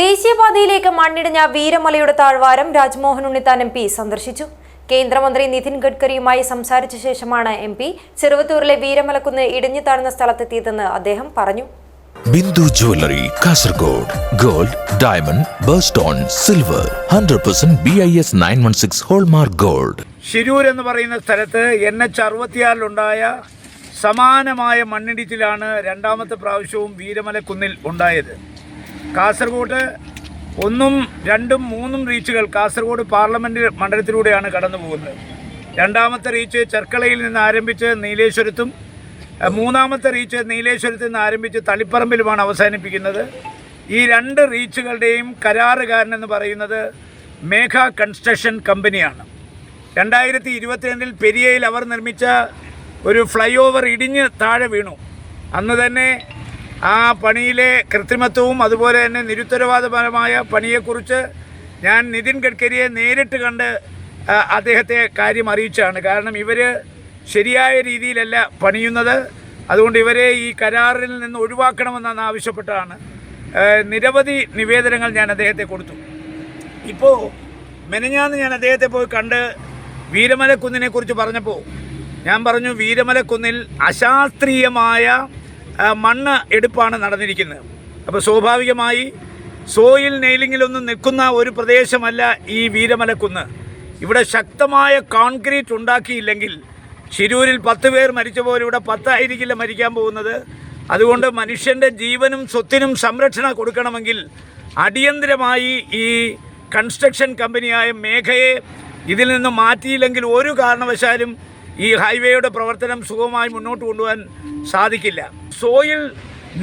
ദേശീയപാതയിലേക്ക് മണ്ണിടിഞ്ഞ വീരമലയുടെ താഴ്വാരം രാജ്മോഹൻ ഉണ്ണിത്താൻ എം പി സന്ദർശിച്ചു. കേന്ദ്രമന്ത്രി നിതിൻ ഗഡ്കരിയുമായി സംസാരിച്ച ശേഷമാണ് എം പി ചെറുവത്തൂരിലെ വീരമലക്കുന്ന് ഇടിഞ്ഞു താഴ്ന്ന സ്ഥലത്തെത്തിയതെന്ന് അദ്ദേഹം പറഞ്ഞു. Bindu jewellery Kasaragod gold diamond birthstone silver hundred percent B I S nine one six hallmark gold. Shirur എന്ന് പറയുന്ന സ്ഥലത്ത് എൻ എച്ച് അറുപത്തിയാറിലുണ്ടായ സമാനമായ മണ്ണിടിച്ചിലാണ് രണ്ടാമത്തെ പ്രാവശ്യവും വീരമലക്കുന്നിൽ ഉണ്ടായത്. കാസർഗോഡ് ഒന്നും രണ്ടും മൂന്നും റീച്ചുകൾ കാസർഗോഡ് പാർലമെന്റ് മണ്ഡലത്തിലൂടെയാണ് കടന്നു പോകുന്നത്. രണ്ടാമത്തെ റീച്ച് ചെർക്കളയിൽ നിന്ന് ആരംഭിച്ച് നീലേശ്വരത്തും മൂന്നാമത്തെ റീച്ച് നീലേശ്വരത്ത് നിന്ന് ആരംഭിച്ച് തളിപ്പറമ്പിലുമാണ് അവസാനിപ്പിക്കുന്നത്. ഈ രണ്ട് റീച്ചുകളുടെയും കരാറുകാരൻ എന്ന് പറയുന്നത് മേഘ കൺസ്ട്രക്ഷൻ കമ്പനിയാണ്. രണ്ടായിരത്തി ഇരുപത്തിരണ്ടിൽ പെരിയയിൽ അവർ നിർമ്മിച്ച ഒരു ഫ്ലൈ ഓവർ ഇടിഞ്ഞ് താഴെ വീണു. അന്ന് തന്നെ ആ പണിയിലെ കൃത്രിമത്വവും അതുപോലെ തന്നെ നിരുത്തരവാദപരമായ പണിയെക്കുറിച്ച് ഞാൻ നിതിൻ ഗഡ്കരിയെ നേരിട്ട് കണ്ട് അദ്ദേഹത്തെ കാര്യം അറിയിച്ചാണ് കാരണം ഇവർ ശരിയായ രീതിയിലല്ല പണിയുന്നത്. അതുകൊണ്ട് ഇവരെ ഈ കരാറിൽ നിന്ന് ഒഴിവാക്കണമെന്നാണ് ആവശ്യപ്പെട്ടതാണ്. നിരവധി നിവേദനങ്ങൾ ഞാൻ അദ്ദേഹത്തെ കൊടുത്തു. ഇപ്പോൾ മെനഞ്ഞാന്ന് ഞാൻ അദ്ദേഹത്തെ പോയി കണ്ട് വീരമലക്കുന്നിനെ കുറിച്ച് പറഞ്ഞപ്പോൾ ഞാൻ പറഞ്ഞു വീരമലക്കുന്നിൽ അശാസ്ത്രീയമായ മണ്ണ് എടുപ്പാണ് നടന്നിരിക്കുന്നത്. അപ്പോൾ സ്വാഭാവികമായി സോയിൽ നെയിലിങ്ങിലൊന്നും നിൽക്കുന്ന ഒരു പ്രദേശമല്ല ഈ വീരമലക്കുന്ന്. ഇവിടെ ശക്തമായ കോൺക്രീറ്റ് ഉണ്ടാക്കിയില്ലെങ്കിൽ ശിരൂരിൽ പത്ത് പേർ മരിച്ച പോലെ ഇവിടെ പത്തായിരിക്കില്ല മരിക്കാൻ പോകുന്നത്. അതുകൊണ്ട് മനുഷ്യന്റെ ജീവനും സ്വത്തിനും സംരക്ഷണം കൊടുക്കണമെങ്കിൽ അടിയന്തരമായി ഈ കൺസ്ട്രക്ഷൻ കമ്പനിയായ മേഘയെ ഇതിൽ നിന്ന് മാറ്റിയില്ലെങ്കിൽ ഒരു കാരണവശാലും ഈ ഹൈവേയുടെ പ്രവർത്തനം സുഖമായി മുന്നോട്ട് കൊണ്ടുപോകാൻ സാധിക്കില്ല. സോയിൽ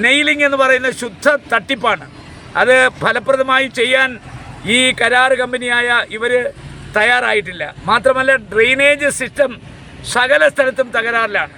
നെയിലിംഗ് എന്ന് പറയുന്ന ശുദ്ധ തട്ടിപ്പാണ്. അത് ഫലപ്രദമായി ചെയ്യാൻ ഈ കരാർ കമ്പനിയായ ഇവർ തയ്യാറായിട്ടില്ല. മാത്രമല്ല ഡ്രെയിനേജ് സിസ്റ്റം സകല സ്ഥലത്തും തകരാറിലാണ്.